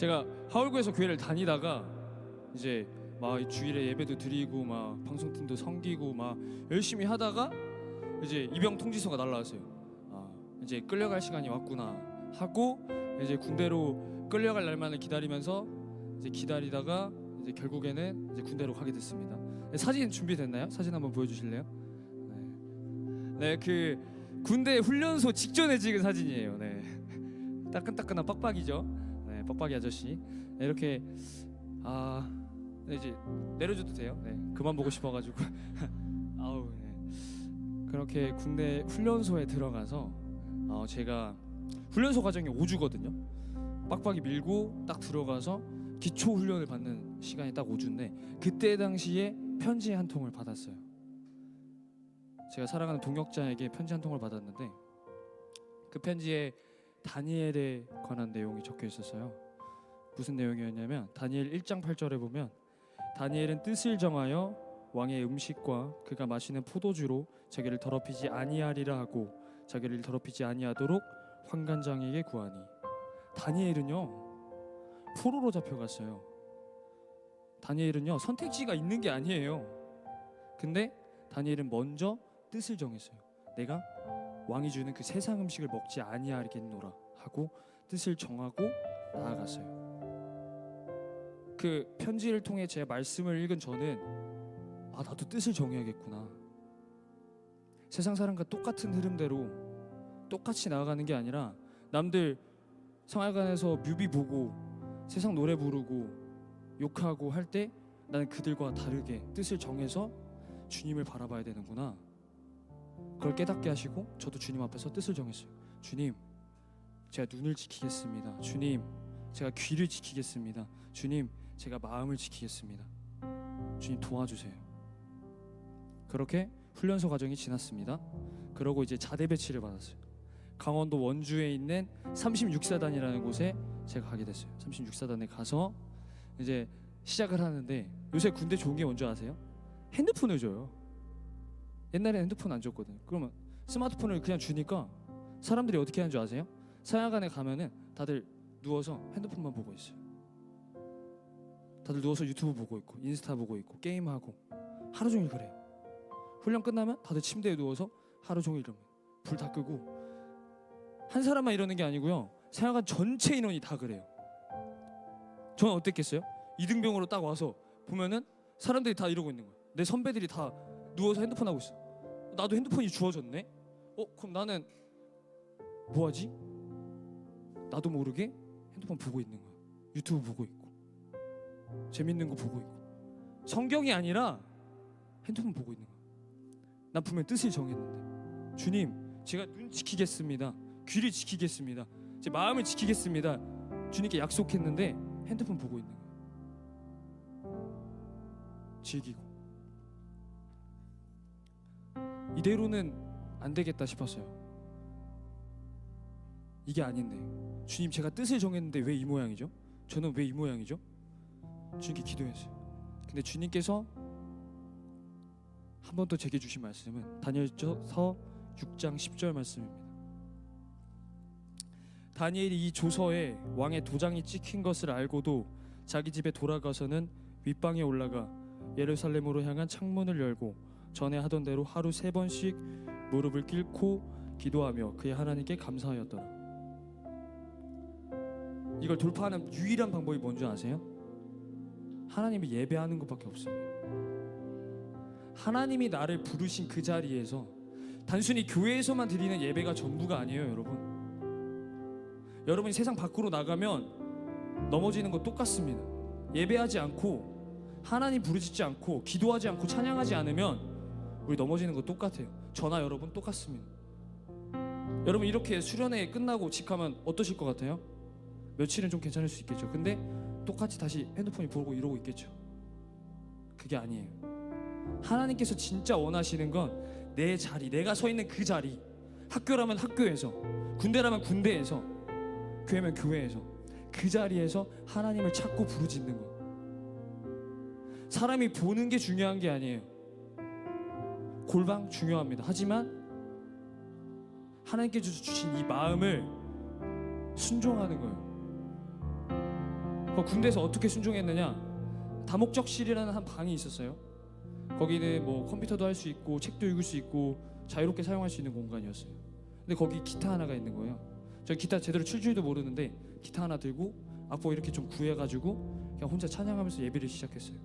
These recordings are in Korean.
제가 하울구에서 교회를 다니다가 이제 막 주일에 예배도 드리고 막 방송팀도 섬기고 막 열심히 하다가 이제 입영 통지서가 날라왔어요. 아 이제 끌려갈 시간이 왔구나 하고 이제 군대로 끌려갈 날만을 기다리면서 이제 기다리다가 이제 결국에는 이제 군대로 가게 됐습니다. 네, 사진 준비됐나요? 사진 한번 보여주실래요? 네, 그 군대 훈련소 직전에 찍은 사진이에요. 네, 따끈따끈한 빡빡이죠. 네, 빡빡이 아저씨. 네, 이렇게 아 네, 이제 내려줘도 돼요. 네, 그만 보고 싶어가지고 아우 네. 그렇게 군대 훈련소에 들어가서 어, 제가 훈련소 과정이 5주거든요. 빡빡이 밀고 딱 들어가서 기초 훈련을 받는 시간이 딱 5주인데 그때 당시에 편지 한 통을 받았어요. 제가 사랑하는 동역자에게 편지 한 통을 받았는데 그 편지에 다니엘에 관한 내용이 적혀 있었어요. 무슨 내용이었냐면 다니엘 1장 8절에 보면 다니엘은 뜻을 정하여 왕의 음식과 그가 마시는 포도주로 자기를 더럽히지 아니하리라 하고 자기를 더럽히지 아니하도록 환관장에게 구하니 다니엘은요 포로로 잡혀갔어요. 다니엘은요 선택지가 있는 게 아니에요. 근데 다니엘은 먼저 뜻을 정했어요. 내가 왕이 주는 그 세상 음식을 먹지 아니하겠노라 하고 뜻을 정하고 나아갔어요. 그 편지를 통해 제 말씀을 읽은 저는 아 나도 뜻을 정해야겠구나. 세상 사람과 똑같은 흐름대로 똑같이 나아가는 게 아니라 남들 성화관에서 뮤비 보고 세상 노래 부르고 욕하고 할 때 나는 그들과 다르게 뜻을 정해서 주님을 바라봐야 되는구나. 그걸 깨닫게 하시고 저도 주님 앞에서 뜻을 정했어요. 주님, 제가 눈을 지키겠습니다. 주님, 제가 귀를 지키겠습니다. 주님, 제가 마음을 지키겠습니다. 주님 도와주세요. 그렇게 훈련소 과정이 지났습니다. 그러고 이제 자대 배치를 받았어요. 강원도 원주에 있는 36사단이라는 곳에 제가 가게 됐어요. 36사단에 가서 이제 시작을 하는데 요새 군대 좋은 게 뭔지 아세요? 핸드폰을 줘요. 옛날에 핸드폰 안 줬거든요. 그러면 스마트폰을 그냥 주니까 사람들이 어떻게 하는 줄 아세요? 사야관에 가면은 다들 누워서 핸드폰만 보고 있어요. 다들 누워서 유튜브 보고 있고 인스타 보고 있고 게임하고 하루 종일 그래요. 훈련 끝나면 다들 침대에 누워서 하루 종일 이러면 불 다 끄고 한 사람만 이러는 게 아니고요. 사야관 전체 인원이 다 그래요. 저는 어땠겠어요? 이등병으로 딱 와서 보면은 사람들이 다 이러고 있는 거예요. 내 선배들이 다 누워서 핸드폰 하고 있어. 나도 핸드폰이 주어졌네. 어 그럼 나는 뭐 하지? 나도 모르게 핸드폰 보고 있는 거야. 유튜브 보고 있고 재밌는 거 보고 있고 성경이 아니라 핸드폰 보고 있는 거야. 난 분명 뜻을 정했는데 주님 제가 눈 지키겠습니다. 귀를 지키겠습니다. 제 마음을 지키겠습니다. 주님께 약속했는데 핸드폰 보고 있는 거야. 즐기고 이대로는 안 되겠다 싶었어요. 이게 아닌데 주님 제가 뜻을 정했는데 왜 이 모양이죠? 저는 왜 이 모양이죠? 주님께 기도했어요. 근데 주님께서 한 번 더 제게 주신 말씀은 다니엘서 6장 10절 말씀입니다. 다니엘이 이 조서에 왕의 도장이 찍힌 것을 알고도 자기 집에 돌아가서는 윗방에 올라가 예루살렘으로 향한 창문을 열고 전에 하던 대로 하루 세 번씩 무릎을 꿇고 기도하며 그의 하나님께 감사하였더라. 이걸 돌파하는 유일한 방법이 뭔지 아세요? 하나님을 예배하는 것밖에 없습니다. 하나님이 나를 부르신 그 자리에서 단순히 교회에서만 드리는 예배가 전부가 아니에요, 여러분. 여러분이 세상 밖으로 나가면 넘어지는 거 똑같습니다. 예배하지 않고 하나님 부르짖지 않고 기도하지 않고 찬양하지 않으면 우리 넘어지는 거 똑같아요. 저나 여러분 똑같습니다. 여러분 이렇게 수련회 끝나고 집 가면 어떠실 것 같아요? 며칠은 좀 괜찮을 수 있겠죠. 근데 똑같이 다시 핸드폰이 보고 이러고 있겠죠. 그게 아니에요. 하나님께서 진짜 원하시는 건 내 자리, 내가 서 있는 그 자리. 학교라면 학교에서, 군대라면 군대에서, 교회면 교회에서 그 자리에서 하나님을 찾고 부르짖는 것. 사람이 보는 게 중요한 게 아니에요. 골방 중요합니다. 하지만 하나님께서 주신 이 마음을 순종하는 거예요. 그 군대에서 어떻게 순종했느냐? 다목적실이라는 한 방이 있었어요. 거기는 뭐 컴퓨터도 할 수 있고 책도 읽을 수 있고 자유롭게 사용할 수 있는 공간이었어요. 근데 거기 기타 하나가 있는 거예요. 저 기타 제대로 칠 줄도 모르는데 기타 하나 들고 악보 이렇게 좀 구해가지고 그냥 혼자 찬양하면서 예배를 시작했어요.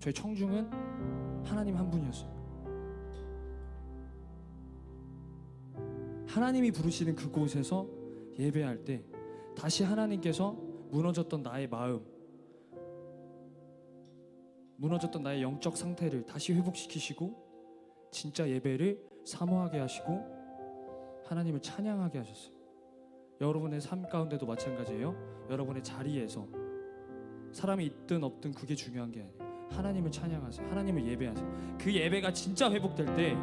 저희 청중은 하나님 한 분이었어요. 하나님이 부르시는 그곳에서 예배할 때 다시 하나님께서 무너졌던 나의 마음, 무너졌던 나의 영적 상태를 다시 회복시키시고 진짜 예배를 사모하게 하시고 하나님을 찬양하게 하셨어요. 여러분의 삶 가운데도 마찬가지예요. 여러분의 자리에서 사람이 있든 없든 그게 중요한 게 아니에요. 하나님을 찬양하세요. 하나님을 예배하세요. 그 예배가 진짜 회복될 때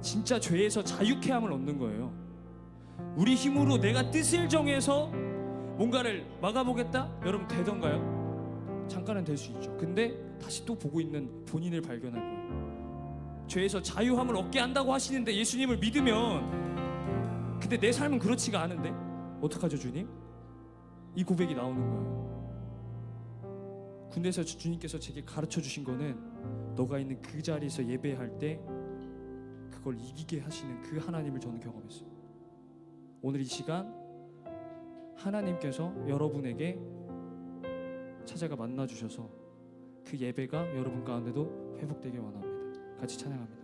진짜 죄에서 자유케 함을 얻는 거예요. 우리 힘으로 내가 뜻을 정해서 뭔가를 막아보겠다? 여러분 되던가요? 잠깐은 될 수 있죠. 근데 다시 또 보고 있는 본인을 발견할 거예요. 죄에서 자유함을 얻게 한다고 하시는데 예수님을 믿으면 근데 내 삶은 그렇지가 않은데 어떡하죠 주님? 이 고백이 나오는 거예요. 군대에서 주- 주님께서 제게 가르쳐 주신 거는 너가 있는 그 자리에서 예배할 때 그걸 이기게 하시는 그 하나님을 저는 경험했어요. 오늘 이 시간 하나님께서 여러분에게 찾아가 만나 주셔서 그 예배가 여러분 가운데도 회복되길 원합니다. 같이 찬양합니다.